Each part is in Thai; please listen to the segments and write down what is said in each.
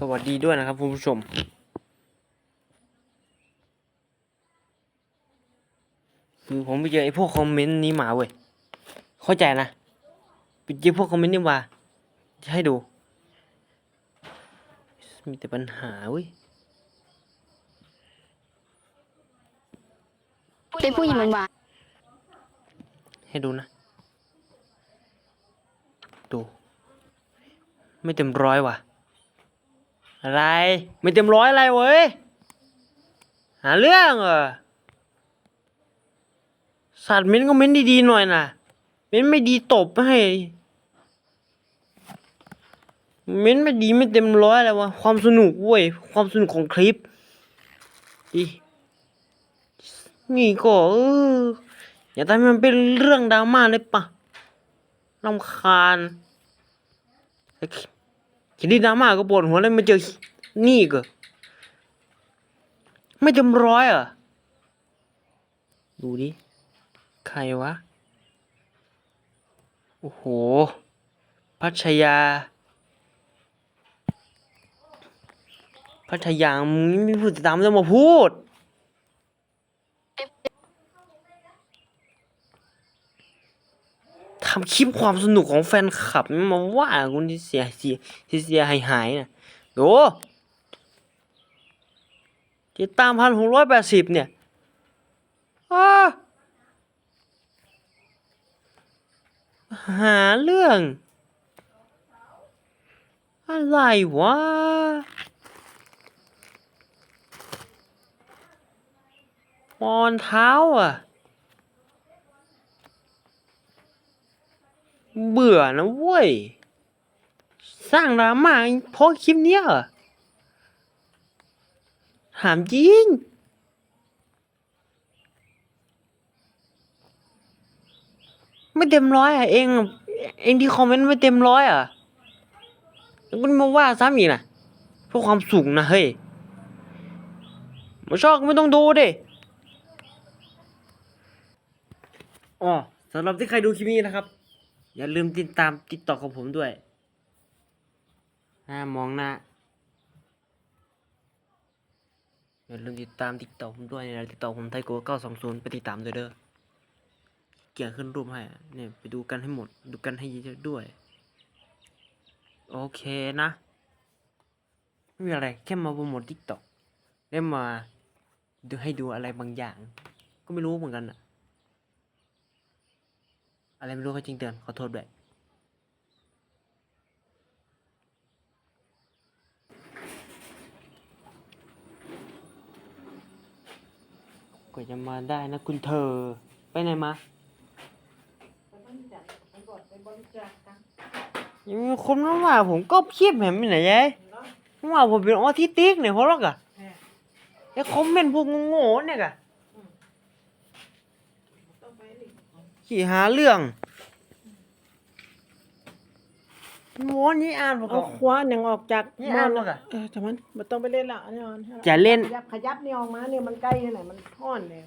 สวัสดีด้วยนะครับคุณผู้ชม คือผมไปเจอไอ้พวกคอมเมนต์นี้มาเว้ย เข้าใจนะไปเจอพวกคอมเมนต์นี้มาจะให้ดู มีแต่ปัญหาเว้ยเป็นผู้หญิงหวานให้ดูนะ ดู ไม่เต็มร้อยว่ะ อะไร ไม่เต็มร้อยอะไรเว้ย หาเรื่องเหรอ สัตว์เม้นก็เม้นดีๆหน่อยนะเม้นไม่ดีตบให้เม้นไม่ดีไม่เต็มร้อยอะไรวะ ความสนุกเว้ย ความสนุกของคลิปอีนี่ก็เอออย่าทำให้มันเป็นเรื่องดราม่าเลยปะรำคาญ คิดดีดราม่าก็ปวดหัวเลยมาเจอนี่ก็ไม่เต็มร้อยอะดูดิ ใครวะ โอ้โห พัชยา พัทยามึงไม่พูดตามแล้วมาพูด ทำคลิปความสนุกของแฟนคลับมาว่าคุณที่เสียเสียที่เสียหายหายๆนะดูติดตามพันหกร้อยแปดสิบเนี่ยหาเรื่อง อะไรวะปอนเท้าอะ เบื่อนะเว้ย สร้างดราม่าเพราะคลิปเนี้ยเหรอถามจริง ไม่เต็มร้อยอะ เองเองที่คอมเมนต์ไม่เต็มร้อยอะแล้วก็มาว่าซ้ำอีกนะเพื่อความสูงนะเฮ้ยไม่ชอบก็ไม่ต้องดูดิอ๋อสำหรับที่ใครดูคลิปนี้นะครับ อย่าลืมติดตามติดต่อของผมด้วยหน้ามองหน้า อย่าลืมติดตามติดต่อผมด้วยนะติดต่อผมไทโกเก้าสองศูนย์ไปติดตามด้วยเด้อเกี่ยขึ้นรูปให้ เนี่ยไปดูกันให้หมด ดูกันให้เยอะด้วย โอเคนะ ไม่มีอะไรแค่มาโปรโมททิกตอกได้มาดูให้ดูอะไรบางอย่าง ก็ไม่รู้เหมือนกันอะ อะไรไม่รู้ก็จริงเตือนขอโทษด้วยก็จะมาได้นะคุณเธอ ไปไหนมายังมีคนมาว่าผมก็คลิปเห็นไหมไหนยัยว่าผมเป็นออทิสติกเนี่ยเพราะหรอกอะไอ้คอมเมนต์พวกโง่ๆเนี่ยกะ ขี่หาเรื่องโม้นี่อ่านผมก็เอาคว้านยังออกจากนี่อ่านหมดอะเออแต่มันมันต้องไปเล่นละอันนี้อ่อนจะเล่น ขยับขยับนี่ออกมาเนี่ยมันใกล้ที่ไหนมันท่อนเลย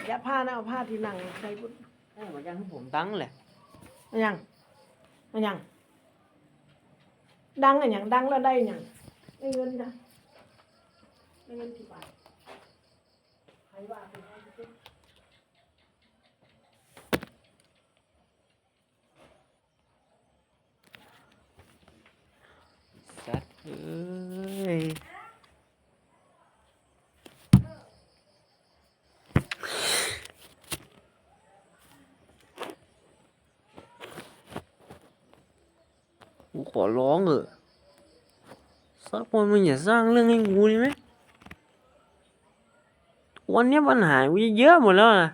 ขยับผ้านะเอาผ้าที่นั่งใส่พุทธเหมือนกันที่ผมตั้งแหละอันยังอันยังดังอันยังดังแล้วได้ยังได้เงินจ้ะได้เงินกี่บาทใครว่าเป็นอะไรที่ สัตว์เอ้ย กูขอร้องเถอะสักวันมึงอย่าสร้างเรื่องให้กูดีไหมวันนี้ปัญหากูเยอะหมดแล้วนะ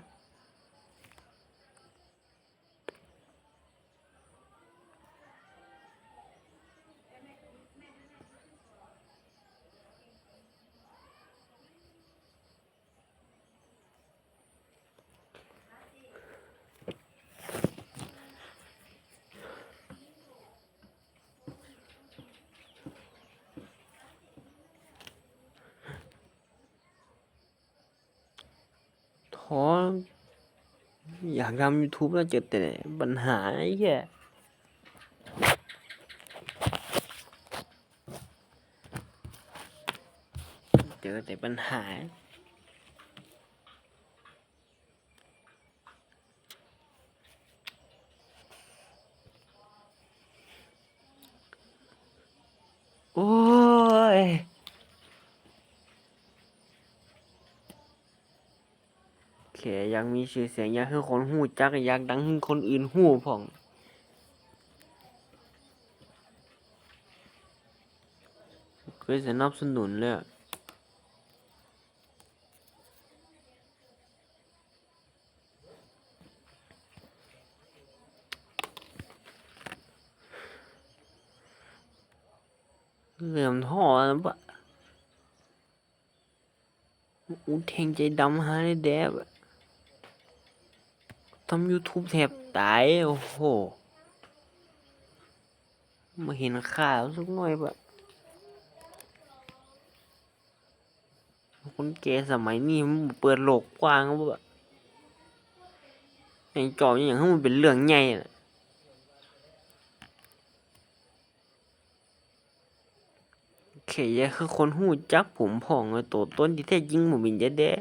อ อยากทำ YouTube แล้วเจอแต่ปัญหาไอ้แค่เจอแต่ปัญหา แค่อยากมีชื่อเสียงอยากให้คนหูจักอยากดังให้คนอื่นหูผ่องเคยสนับสนุนเลยเหลื่อมท่อนะปะอูแทงใจดำหาได้แดบอะ ทำ YouTube แทบตาย โอ้โหมาเห็นข่าวสักหน่อยปะคนแกสมัยนี้มันเปิดโลกกว้างแล้วแบบไอ้จอบอย่างให้มันเป็นเรื่องใหญ่น่ะแค่อยคือคนหูจักผมผ่องเลยตัวต้นที่แท้จริงผมเป็นจะแด้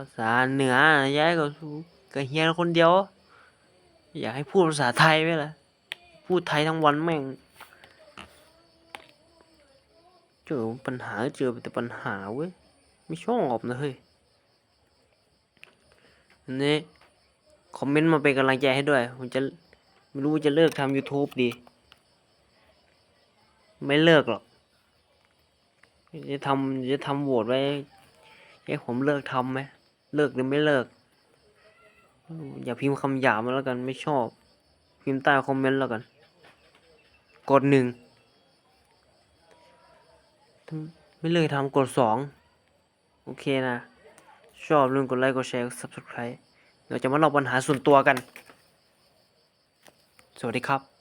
ภาษาเหนือย้ายก็สู้ก็เฮียนคนเดียว อยากให้พูดภาษาไทยไหมล่ะ พูดไทยทั้งวันแม่ง เจอปัญหาเจอแต่ปัญหาเว้ย ไม่ชอบนะเฮ้ยนนี้คอมเมนต์มาเป็นกำลังใจให้ด้วย ผมจะไม่รู้จะเลิกทำ YouTube ดี ไม่เลิกหรอก จะทำจะทำโหวตไว้ให้ผมเลิกทำไหม เลิกหรือไม่เลิก อย่าพิมพ์คำหยาบมาแล้วกันไม่ชอบ พิมพ์ใต้คอมเมนต์แล้วกัน กดหนึ่งไม่เลยทำกดสองโอเคนะ ชอบลืมกดไลค์กดแชร์กด subscribe เราจะมาเล่าปัญหาส่วนตัวกัน สวัสดีครับ